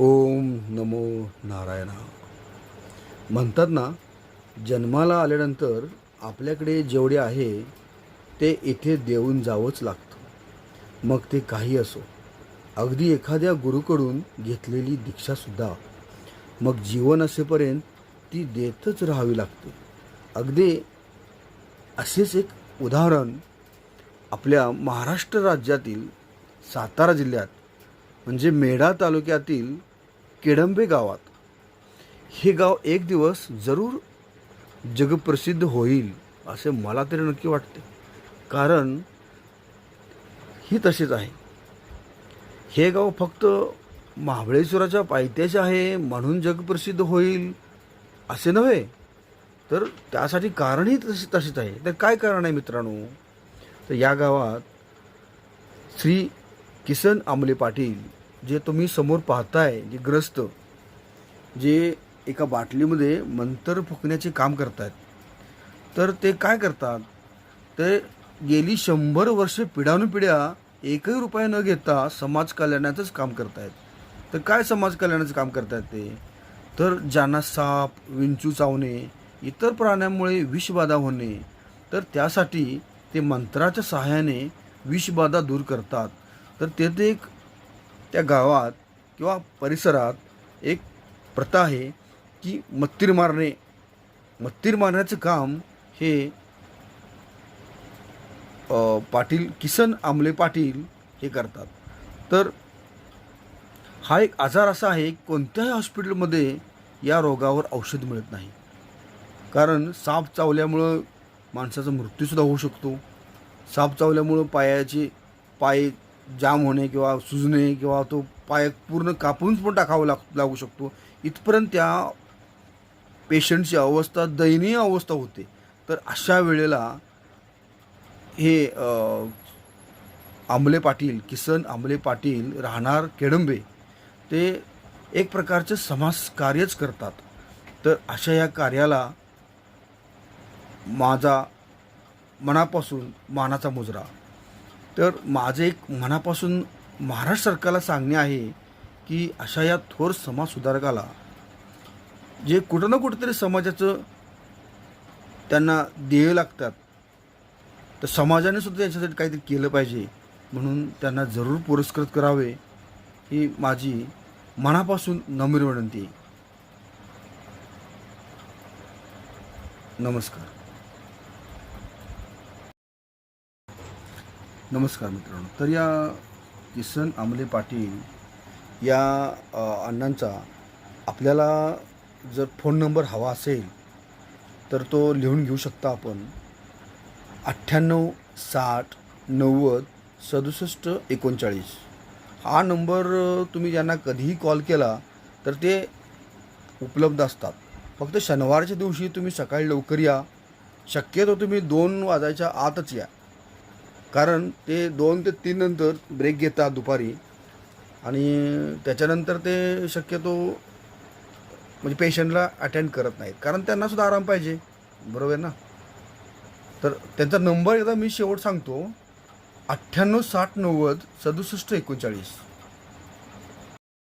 ओम नमो नारायणा. म्हणतात ना जन्माला आल्यानंतर आपल्याकडे जेवढे आहे ते इथे देऊन जावंच लागतं. मग ते काही असो. अगदी एखाद्या गुरुकडून घेतलेली दीक्षासुद्धा मग जीवन असेपर्यंत ती देतच राहावी लागते. अगदी असेच एक उदाहरण आपल्या महाराष्ट्र राज्यातील सातारा जिल्ह्यात म्हणजे मेढा तालुक्यातील केडंबे गावात. हे गाव एक दिवस जरूर जगप्रसिद्ध होईल असे मला तरी नक्की वाटते. कारण ही तसेच आहे. हे गाव फक्त महाबळेश्वराच्या पायथ्याचे आहे म्हणून जगप्रसिद्ध होईल असे नव्हे. तर त्यासाठी कारणही तसे तसेच आहे. तर काय कारण आहे मित्रांनो? तर या गावात श्री किसन आमले पाटील जे तुम्ही समोर पाहताय जे ग्रस्त जे एका बाटलीमध्ये मंतर फुकण्याचे काम करतात तर ते काय करतात? ते गेली शंभर वर्ष पिढ्यानुपिढ्या एकही रुपया न घेता समाज कल्याणाचंच काम करतायत. तर काय समाज कल्याणाचं काम करतायत ते? तर ज्यांना साप विंचू चावणे इतर प्राण्यांमुळे विषबाधा होणे तर त्यासाठी ते मंत्राच्या सहाय्याने विषबाधा दूर करतात. तर तेथे एक त्या गावात किंवा परिसरात एक प्रथा आहे की मत्तीर मारणे. मत्तीर मारण्याचं काम हे पाटील किसन आमले पाटील हे करतात. तर हा एक आजार असा आहे कोणत्याही हॉस्पिटलमध्ये या रोगावर औषध मिळत नाही. कारण साप चावल्यामुळं माणसाचा मृत्यूसुद्धा होऊ शकतो. साप चावल्यामुळं पायाचे पाय जाम होणे किंवा सुजणे किंवा तो पाय पूर्ण कापून पण टाकावा लाग लागू शकतो. इथपर्यंत त्या पेशंटची अवस्था दयनीय अवस्था होते. तर अशा वेळेला हे आंबले पाटील किसन आंबले पाटील राहणार केडंबे ते एक प्रकारचं समाजकार्यच करतात. तर अशा या कार्याला माझा मनापासून मानाचा मुजरा. तर माझं एक मनापासून महाराष्ट्र सरकारला सांगणे आहे की अशा या थोर समाज सुधारकाला जे कुठं ना कुठंतरी समाजाचं त्यांना देय लागतात तर समाजाने सुद्धा याच्यासाठी काहीतरी केलं पाहिजे म्हणून त्यांना जरूर पुरस्कृत करावे ही माझी मनापासून नम्र विनंती नमस्कार. नमस्कार मित्रांनो. तर या किसन आमले पाटील या अण्णांचा आपल्याला जर फोन नंबर हवा असेल तर तो लिहून घेऊ शकता आपण. अठ्ठ्याण्णव साठ नव्वद सदुसष्ट एकोणचाळीस. हा नंबर तुम्ही ज्यांना कधीही कॉल केला तर ते उपलब्ध असतात. फक्त शनिवारच्या दिवशी तुम्ही सकाळी लवकर या. शक्यतो तुम्ही दोन वाजायच्या आतच या. कारण ते दोन ते तीन नंतर ब्रेक घेतात दुपारी. आणि त्याच्यानंतर ते शक्यतो म्हणजे पेशंटला अटेंड करत नाहीत. कारण त्यांनासुद्धा आराम पाहिजे. बरोबर ना? तर त्यांचा नंबर एकदा मी शेवट सांगतो. अठ्ठ्याण्णव साठ नव्वद सदुसष्ट एकोणचाळीस.